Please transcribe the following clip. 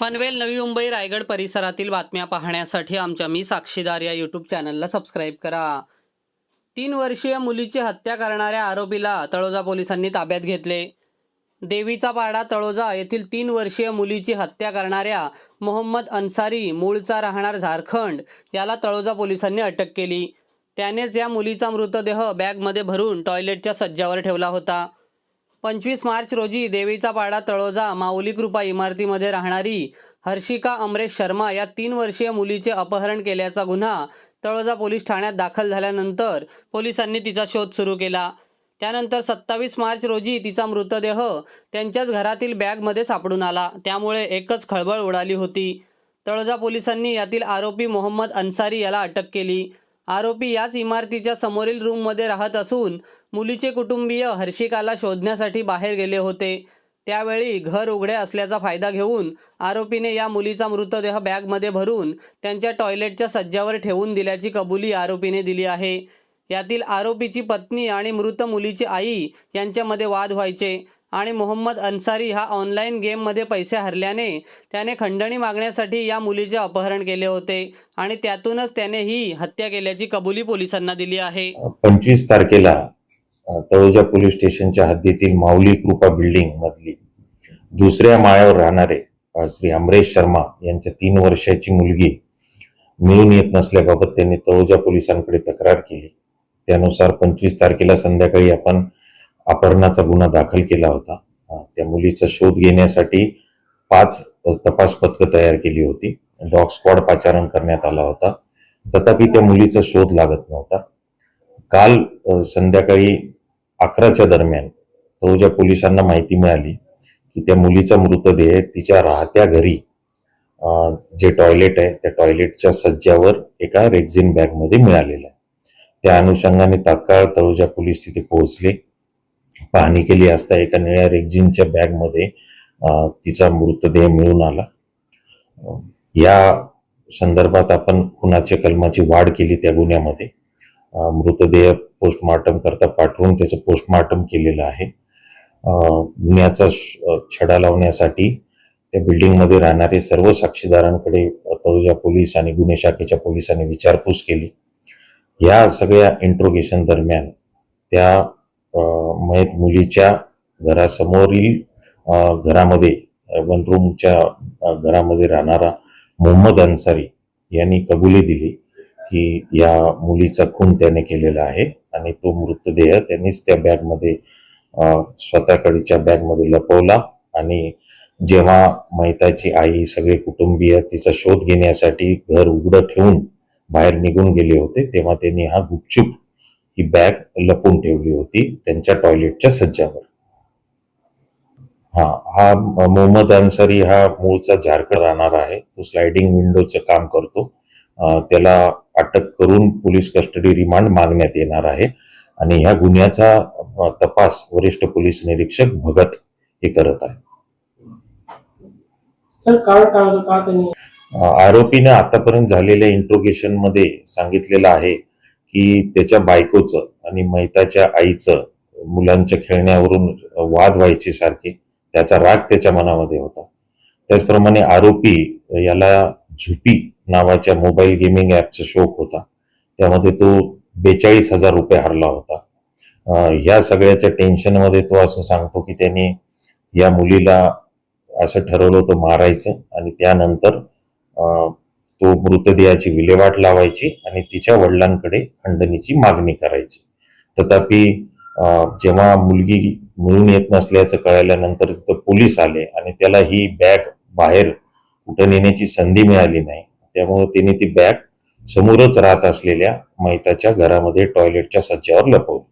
पनवेल नवी मुंबई रायगड परिसरातील बातम्या पाहण्यासाठी आमच्या मी साक्षीदार या यूट्यूब चॅनलला सबस्क्राईब करा. तीन वर्षीय मुलीची हत्या करणाऱ्या आरोपीला तळोजा पोलिसांनी ताब्यात घेतले. देवीचा पाडा तळोजा येथील तीन वर्षीय मुलीची हत्या करणाऱ्या मोहम्मद अन्सारी मूळचा राहणार झारखंड याला तळोजा पोलिसांनी अटक केली. त्यानेच या मुलीचा मृतदेह बॅगमध्ये भरून टॉयलेटच्या सज्जावर ठेवला होता. पंचवीस मार्च रोजी देवीचा पाडा तळोजा माऊली कृपा इमारतीमध्ये राहणारी हर्षिका अमरेश शर्मा या तीन वर्षीय मुलीचे अपहरण केल्याचा गुन्हा तळोजा पोलीस ठाण्यात दाखल झाल्यानंतर पोलिसांनी तिचा शोध सुरू केला. त्यानंतर सत्तावीस मार्च रोजी तिचा मृतदेह त्यांच्याच घरातील बॅगमध्ये सापडून आला. त्यामुळे एकच खळबळ उडाली होती. तळोजा पोलिसांनी यातील आरोपी मोहम्मद अन्सारी याला अटक केली. आरोपी याच इमारतीच्या समोरील रूममध्ये राहत असून मुलीचे कुटुंबीय हर्षिकाला शोधण्यासाठी बाहेर गेले होते. त्यावेळी घर उघडे असल्याचा फायदा घेऊन आरोपीने या मुलीचा मृतदेह बॅगमध्ये भरून त्यांच्या टॉयलेटच्या सज्जावर ठेवून दिल्याची कबुली आरोपीने दिली आहे. यातील आरोपीची पत्नी आणि मृत मुलीची आई यांच्यामध्ये वाद व्हायचे. आणि मोहम्मद अन्सारी हा ऑनलाईन गेममध्ये पैसे हरल्याने त्याने खंडणी मागण्यासाठी या मुलीचे अपहरण केले होते आणि त्यातूनच त्याने ही हत्या केल्याची कबुली पोलिसांना दिली आहे. पंचवीस तारखेला तळोजा पोलीस स्टेशनच्या हद्दीतील माऊली कृपा बिल्डिंग मधली दुसऱ्या माळ्यावर राहणारे श्री अमरेश शर्मा यांच्या तीन वर्षाची मुलगी मिळून येत नसल्याबाबत त्यांनी तळोजा पोलिसांकडे तक्रार केली. त्यानुसार पंचवीस तारखेला संध्याकाळी आपण अपहरणाचा गुन्हा दाखल केला होता. त्या मुलीचा शोध घेण्यासाठी पाच तपास पथकं तयार केली होती. डॉग स्क्वॉड पाचारण करण्यात आला होता. तथापि त्या मुलीचा शोध लागत नव्हता. काल संध्याकाळी अकराच्या दरम्यान तळोजा पोलिसांना माहिती मिळाली की त्या मुलीचा मृतदेह तिच्या राहत्या घरी जे टॉयलेट आहे त्या टॉयलेटच्या सज्जावर एका रेक्झिन बॅगमध्ये मिळालेला आहे. त्या अनुषंगाने तात्काळ तळोजा पोलीस तिथे पोहोचले. पाहणी केली असता एका निळ्या रेग्झिनच्या बॅगमध्ये तिचा मृतदेह मिळून आला. या संदर्भात आपण खुनाच्या कलमाची वाढ केली त्या गुन्ह्यामध्ये? मृतदेह पोस्टमॉर्टम करता पाठवून त्याचं पोस्टमॉर्टम केलेलं आहे. गुन्ह्याचा छडा लावण्यासाठी त्या बिल्डिंगमध्ये राहणारे सर्व साक्षीदारांकडे तळुजा पोलीस आणि गुन्हे शाखेच्या पोलिसांनी विचारपूस केली. या सगळ्या इंट्रोगेशन दरम्यान त्या मयत मुलीच्या घरासमोरील घरामध्ये वन रूमच्या घरामध्ये राहणारा मोहम्मद अन्सारी यांनी कबुली दिली की या मुलीचा खून त्याने केलेला आहे आणि तो मृतदेह त्यांनीच त्या बॅगमध्ये स्वतःकडीच्या बॅगमध्ये लपवला आणि जेव्हा मैताची आई सगळे कुटुंबीय तिचा शोध घेण्यासाठी घर उघडं ठेवून बाहेर निघून गेले होते तेव्हा त्यांनी हा गुपचूप ही बॅग लपून ठेवली होती त्यांच्या टॉयलेटच्या सज्जावर. हा हा मोहम्मद अन्सारी हा मूळचा झारखंड राहणार आहे. तो स्लायडिंग विंडोचं काम करतो. त्याला अटक करून पोलीस कस्टडी रिमांड मागण्यात येणार आहे. आणि ह्या गुन्ह्याचा तपास वरिष्ठ पोलीस निरीक्षक भगत हे करत आहे. आरोपीने आतापर्यंत झालेल्या इंट्रोगेशनमध्ये सांगितलेलं आहे की त्याच्या बायकोचं आणि मैताच्या आईचं मुलांच्या खेळण्यावरून वाद व्हायचे सारखे त्याचा राग त्याच्या मनामध्ये होता. त्याचप्रमाणे आरोपी याला झुपी नावाच्या मोबाईल गेमिंग ऍपचा शोक होता. त्यामध्ये तो बेचाळीस हजार रुपये हरला होता. या सगळ्याच्या टेन्शनमध्ये तो असं सांगतो की त्यांनी या मुलीला असं ठरवलं होतं मारायचं आणि त्यानंतर तो मृतदेहाची विल्हेवाट लावायची आणि तिच्या वडिलांकडे खंडणीची मागणी करायची. तथापि जेव्हा मुलगी मिळून येत नसल्याचं कळल्यानंतर तिथं पोलीस आले आणि त्याला ही बॅग बाहेर कुठं नेण्याची संधी मिळाली नाही. त्यामुळे त्याने ती बॅग समोरच राहत असलेल्या मैताच्या घरामध्ये टॉयलेटच्या सज्जावर लपवली.